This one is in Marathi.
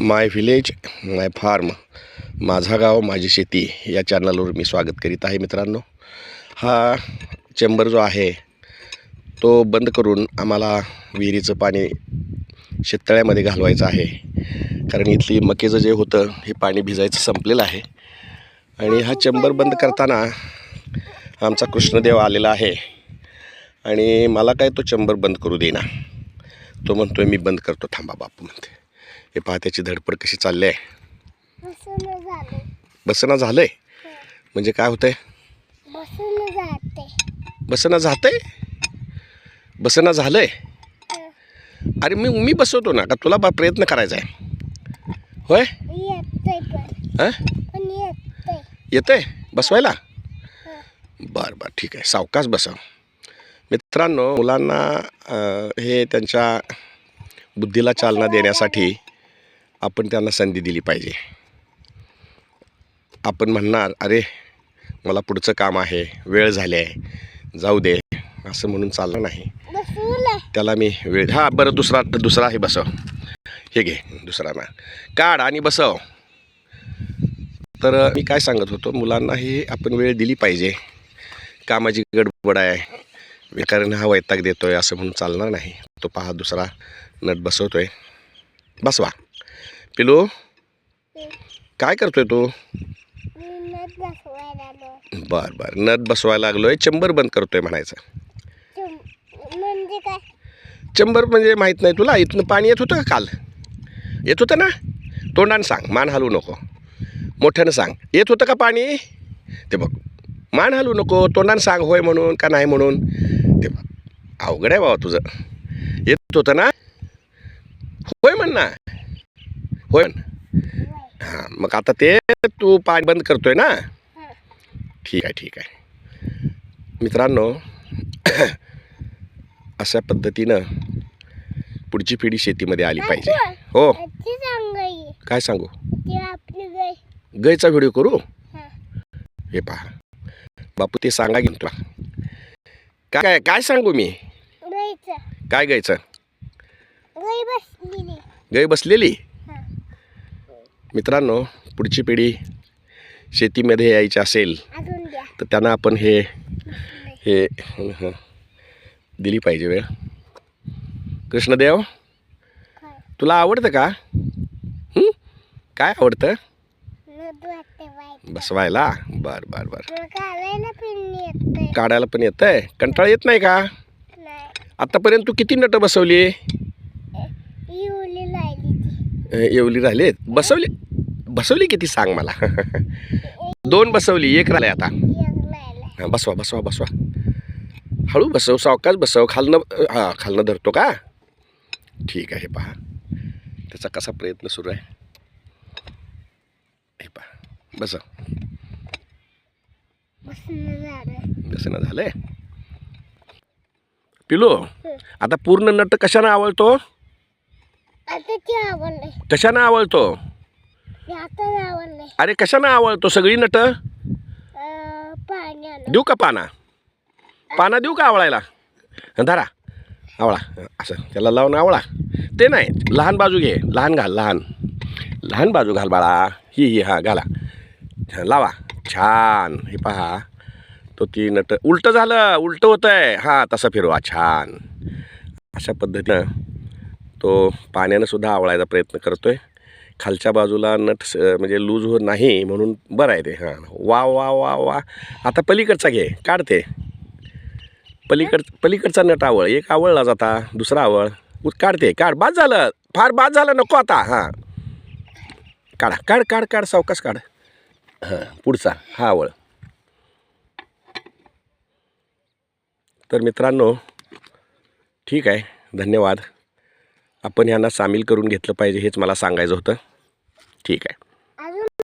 माय व्हिलेज माय फार्म माझा गाव माझी शेती या चॅनलवर मी स्वागत करीत आहे मित्रांनो. हा चेंबर जो आहे तो बंद करून आम्हाला विहिरीचं पाणी शेततळ्यामध्ये घालवायचं आहे. कारण इथली मकेचं जे होतं हे पाणी भिजायचं संपलेलं आहे. आणि हा चेंबर बंद करताना आमचा कृष्णदेव आलेला आहे. आणि मला काय तो चेंबर बंद करू देईना. तो म्हणतो मी बंद करतो थांबा बापू म्हणते हे पहा त्याची धडपड कशी चालली आहे. बसून झालं. बसना झालंय? म्हणजे काय होतंय? बसून जाते. बसना जातंय बसना झालंय? अरे मी मी बसवतो ना का तुला बा प्रयत्न करायचा आहे? होय? येतंय बसवायला? बरं बरं ठीक आहे. सावकाश बसव. मित्रांनो मुलांना हे त्यांच्या बुद्धीला चालना देण्यासाठी आपण त्यांना संधी दिली पाहिजे. आपण म्हणणार अरे मला पुढचं काम आहे वेळ झाली आहे जाऊ दे. असं म्हणून चाललं नाही. त्याला मी वेळ हां बरं दुसरा दुसरा आहे बसव. हे घे दुसरा ना. काढ आणि बसव. तर मी काय सांगत होतो मुलांना ही आपण वेळ दिली पाहिजे. कामाची गडबड आहे. कारण हा वैताग देतोय असं म्हणून चालणार नाही. तो पहा दुसरा नट बसवतोय. बसवा. पिलू? काय करतोय तू? बर बर. नट बसवायला लागलोय. चंबर बंद करतोय म्हणायचं. तुम- म्हणजे काय? चंबर म्हणजे माहीत नाही तुला? इथनं पाणी येत होतं का काल? येत होतं ना? तोंडानं सांग. मान हलवू नको. मोठ्यानं सांग. येत होतं का पाणी? ते बघ. मान हलवू नको. तोंडानं सांग होय म्हणून का नाही म्हणून. ते बघ. अवघड आहे बाबा तुझं. येत होतं ना? होय म्हण ना. होय. हां मग आता ते तू पाणी बंद करतोय ना. ठीक आहे ठीक आहे. मित्रांनो अशा पद्धतीनं पुढची पिढी शेतीमध्ये आली पाहिजे. हो. काय सांगू? गायचा व्हिडिओ करू? हां. पहा. बापू ते सांगा घेईन तुला. काय काय काय सांगू मी? काय गायचं गाय बसलेली. मित्रांनो पुढची पिढी शेतीमध्ये यायची असेल तर त्यांना आपण हे हे दिली पाहिजे वेळ. कृष्णदेव तुला आवडतं का? काय आवडतं? बसवायला? बर बर बर. काढायला पण पण येतंय? कंटाळा येत नाही का? आतापर्यंत तू किती नटं बसवली? येवली राहिलेत? बसवली? बसवली किती सांग मला? दोन बसवली एक राहिले आता. हां बसवा बसवा बसवा. हळू बसव सावकाश बसव. खालनं हां खालनं धरतो का? ठीक आहे पहा. त्याचा कसा प्रयत्न सुरू आहे? हे पहा. बसव. बसून झालं झालंय. पिलो आता पूर्ण नट कशानं आवळतो? आता ते आवडलंय कशानं आवळतो? ते आता आवडलंय अरे कशानं आवळतो सगळी नट? देऊ का पाना? पाना देऊ का आवळायला? धरा. आवळा. असं. त्याला लावून आवळा. ते नाही. लहान बाजू घे. लहान घाल लहान. लहान बाजू घाल बाळा. ही ही हा घाला. लावा. छान. हे पहा. तो ती नट. उलटं झालं. उलटं होतं आहे हां तसं फिरवा. छान. अशा पद्धतीनं तो पाण्यानं सुद्धा आवळायचा प्रयत्न करतोय. खालच्या बाजूला नट स- म्हणजे लूज होत नाही म्हणून बरं आहे ते. हां. वा वा वा वा. आता पलीकडचा घे. काढते. पलीकड पलीकडचा नट आवळ. एक आवळला जाता दुसरा आवळ. काढते. काढ. बाद झालं. फार बाद झालं नको आता. हां. काढा. काढ काढ काढ. सावकाश काढ. हां. पुढचा. हा आवळ. तर मित्रांनो ठीक आहे. धन्यवाद. आपण ह्यांना सामील करून घेतलं पाहिजे हेच मला सांगायचं होतं. ठीक आहे.